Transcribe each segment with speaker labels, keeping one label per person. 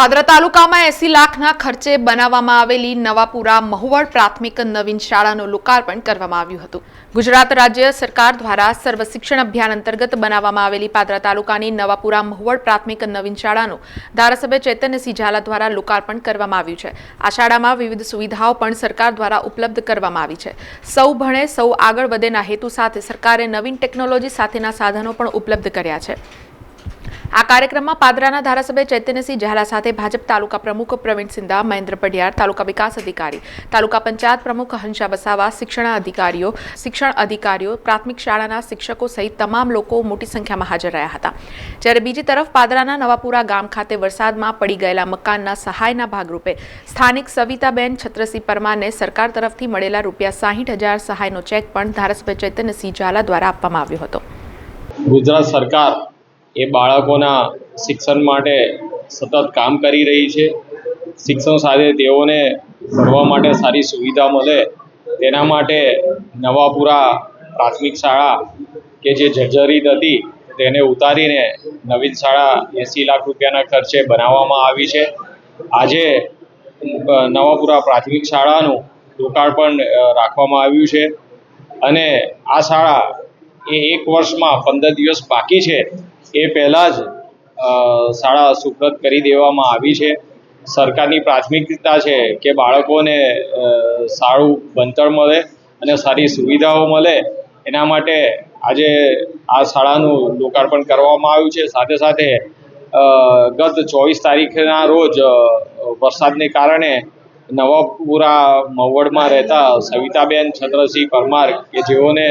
Speaker 1: પાદરા તાલુકામાં એસી લાખના ખર્ચે બનાવવામાં આવેલી નવાપુરા મહુવડ પ્રાથમિક નવીન શાળાનું લોકાર્પણ કરવામાં આવ્યું હતું. ગુજરાત રાજ્ય સરકાર દ્વારા સર્વ શિક્ષણ અભિયાન અંતર્ગત બનાવવામાં આવેલી પાદરા તાલુકાની નવાપુરા મહુવડ પ્રાથમિક નવીન શાળાનું ધારાસભ્ય ચૈતન્યસિંહ ઝાલા દ્વારા લોકાર્પણ કરવામાં આવ્યું છે. આ શાળામાં વિવિધ સુવિધાઓ પણ સરકાર દ્વારા ઉપલબ્ધ કરવામાં આવી છે. સૌ ભણે સૌ આગળ વધેના હેતુ સાથે સરકારે નવીન ટેકનોલોજી સાથેના સાધનો પણ ઉપલબ્ધ કર્યા છે. આ કાર્યક્રમમાં પાદરાના ધારાસભ્ય ચૈતન્યસિંહ ઝાલા સાથે ભાજપ તાલુકા પ્રમુખ પ્રવીણ સિંધા, મહેન્દ્ર પઢિયાર, તાલુકા વિકાસ અધિકારી, તાલુકા પંચાયત પ્રમુખ હંસા વસાવા શિક્ષણ અધિકારીઓ શિક્ષણ અધિકારીઓ, પ્રાથમિક શાળાના શિક્ષકો સહિત તમામ લોકો મોટી સંખ્યામાં હાજર રહ્યા હતા. જ્યારે બીજી તરફ પાદરાના નવાપુરા ગામ ખાતે વરસાદમાં પડી ગયેલા મકાનના સહાયના ભાગરૂપે સ્થાનિક સવિતાબેન છત્રસિંહ પરમારને સરકાર તરફથી મળેલા રૂપિયા સાહીઠ હજાર સહાયનો ચેક પણ ધારાસભ્ય ચૈતન્યસિંહ ઝાલા દ્વારા આપવામાં આવ્યો હતો.
Speaker 2: ગુજરાત સરકાર એ બાળકોના શિક્ષણ માટે સતત કામ કરી રહી છે. શિક્ષણ સાથે તેઓને ભણવા માટે સારી સુવિધા મળે, તેના માટે નવાપુરા પ્રાથમિક શાળા કે જે જર્જરિત હતી, તેને ઉતારીને નવીન શાળા એંસી લાખ રૂપિયાના ખર્ચે બનાવવામાં આવી છે. આજે નવાપુરા પ્રાથમિક શાળાનું લોકાર્પણ રાખવામાં આવ્યું છે. અને આ શાળા એ એક વર્ષમાં પંદર દિવસ બાકી છે. એ પહેલાં જ શાળા સુપ્રત કરી દેવામાં આવી છે. સરકારની પ્રાથમિકતા છે કે બાળકોને સારું ભણતર મળે અને સારી સુવિધાઓ મળે. એના માટે આજે આ શાળાનું લોકાર્પણ કરવામાં આવ્યું છે. સાથે સાથે ગત ચોવીસ તારીખના રોજ વરસાદને કારણે નવાપુરા મવડમાં રહેતા સવિતાબેન છત્રસિંહ પરમાર કે જેઓને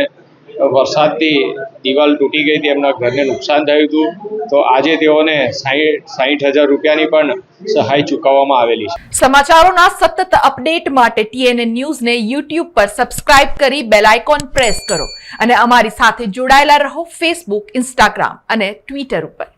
Speaker 2: વરસાદથી દિવાલ તૂટી ગઈ હતી, એમના ઘરને નુકસાન થયું હતું. તો આજે તેઓને સાહીઠ સાહીઠ હજાર રૂપિયાની પણ સહાય ચૂકવવામાં આવેલી છે.
Speaker 1: સમાચારોના સતત અપડેટ માટે ટીએનએ ન્યૂઝને યુટ્યુબ પર સબસ્ક્રાઇબ કરી બેલ આઇકોન પ્રેસ કરો અને અમારી સાથે જોડાયેલા રહો ફેસબુક, ઇન્સ્ટાગ્રામ અને ટ્વિટર ઉપર.